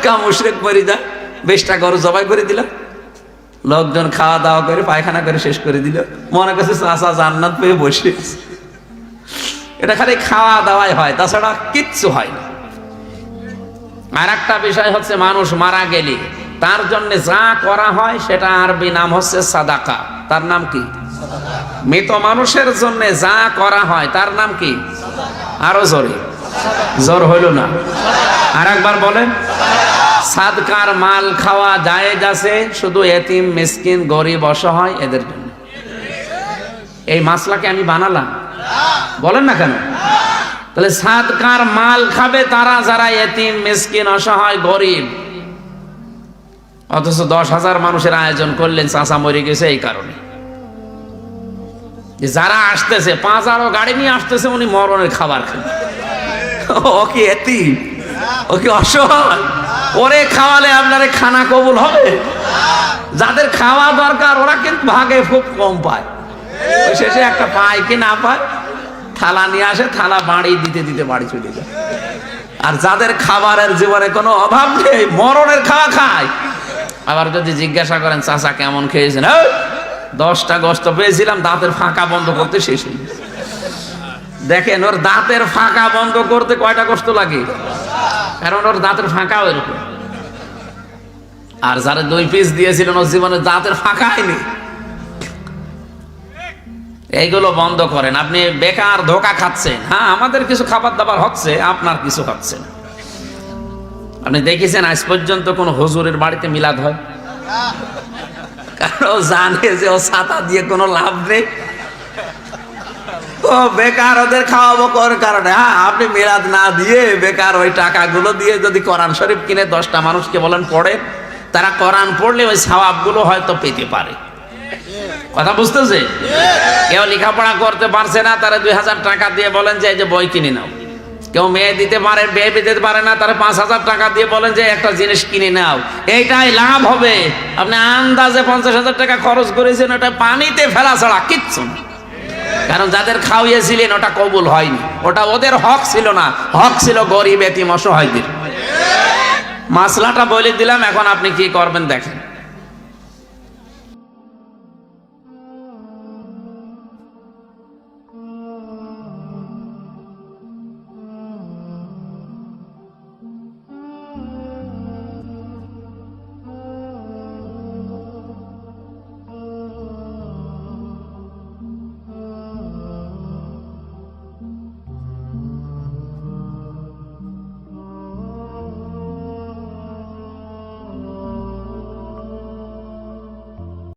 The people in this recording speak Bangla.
টাটকা মুশরেক মরি যায় বেশটা গরু জবাই করে দিল। লোকজন খাওয়া দাওয়া করে, পায়খানা করে শেষ করে দিল। মনে করছে চাষা জান্নাত পেয়ে বসে এটা খালি খাওয়া দাওয়াই হয়, তাছাড়া কিচ্ছু হয় না। আর একটা বিষয় হচ্ছে মানুষ মারা গেলে তার জন্য যা করা হয় সেটা আরবি নাম হচ্ছে সাদাকা। তার নাম কি? মৃত মানুষের জন্য যা করা হয়, তার নাম কি? আরও জোরে। জোর হইল না। আর একবার বলেন। সাদকার মাল খাওয়া জায়েজ আছে, শুধু এতিম, মিসকিন, গরিব, অসহায় এদের জন্য। এই মাসলাকে আমি বানালাম। বলেন না কেন? তাহলে সাদকার মাল খাবে তারা যারা এতিম, মিসকিন, অসহায়, গরিব। অথচ দশ হাজার মানুষের আয়োজন করলেন চাষা মরে গেছে এই কারণে। যারা আসতেছে, পাঁচ আরও গাড়ি নিয়ে আসতেছে, উনি মরণের খাবার খান ও কি এতিম? ও কি অসহায় ওরে খাওয়ালে আপনার খানা কবুল হবে। যাদের খাওয়া দরকার ওরা কিন্তু ভাগে খুব কম পায়। শেষে একটা পায় কি না পায় থালা নিয়ে আসে থালা বাড়ি দিতে দিতে বাড়ি চলে যায়। আর যাদের খাবারের জীবনে কোনো অভাব নেই মরণের খাওয়া খায়। আবার যদি জিজ্ঞাসা করেন চাচা কেমন খেয়েছেন? "এই, দশটা গস্ত পেয়েছিলাম দাঁতের ফাঁকা বন্ধ করতে শেষ হয়ে। দেখেন, ওর দাঁতের ফাঁকা বন্ধ করতে কয়টা কষ্ট লাগে? কারণ ওর দাঁতের ফাঁকা এরকম আর যারা দুই পিস দিয়েছিলেন, ওর জীবনে দাঁতের ফাঁকা হয়নি। এইগুলো বন্ধ করেন। আপনি বেকার ধোকা খাচ্ছেন। হ্যাঁ আমাদের কিছু খাবার দাবার হচ্ছে, আপনার কিছু হচ্ছে না। আপনি দেখেছেন, আজ পর্যন্ত কোন হুজুরের বাড়িতে মিলাদ হয়? কারণ জানে যে ও ছাতা দিয়ে কোনো লাভ নেই। ও, বেকার ওদের খাওয়াবো কোন কারণে? হ্যাঁ আপনি মিলাদ না দিয়ে বেকার ওই টাকাগুলো দিয়ে যদি কোরআন শরীফ কিনে দশটা মানুষকে বলেন পড়ে, তারা কোরআন পড়লে ওই সওয়াবগুলো হয়তো পেতে পারে। কথা বুঝতেছে? কেউ লেখাপড়া করতে পারছে না, তারা দুই হাজার টাকা দিয়ে বলেন যে এই যে বই কিনে নাও। কেউ মেয়ে দিতে পারে, বিয়ে দিতে পারে না, তারা পাঁচ হাজার টাকা দিয়ে বলেন যে একটা জিনিস কিনে নাও। এইটাই লাভ হবে। আপনি আন্দাজে পঞ্চাশ হাজার টাকা খরচ করেছেন, ওটা পানিতে ফেলা ছাড়া কিচ্ছু না। কারণ যাদের খাওয়িয়েছিলেন ওটা কবুল হয়নি। ওটা ওদের হক ছিল না। হক ছিল গরিব, এতিম, অসহায়দের। মাসলাটা বলে দিলাম, এখন আপনি কি করবেন দেখেন।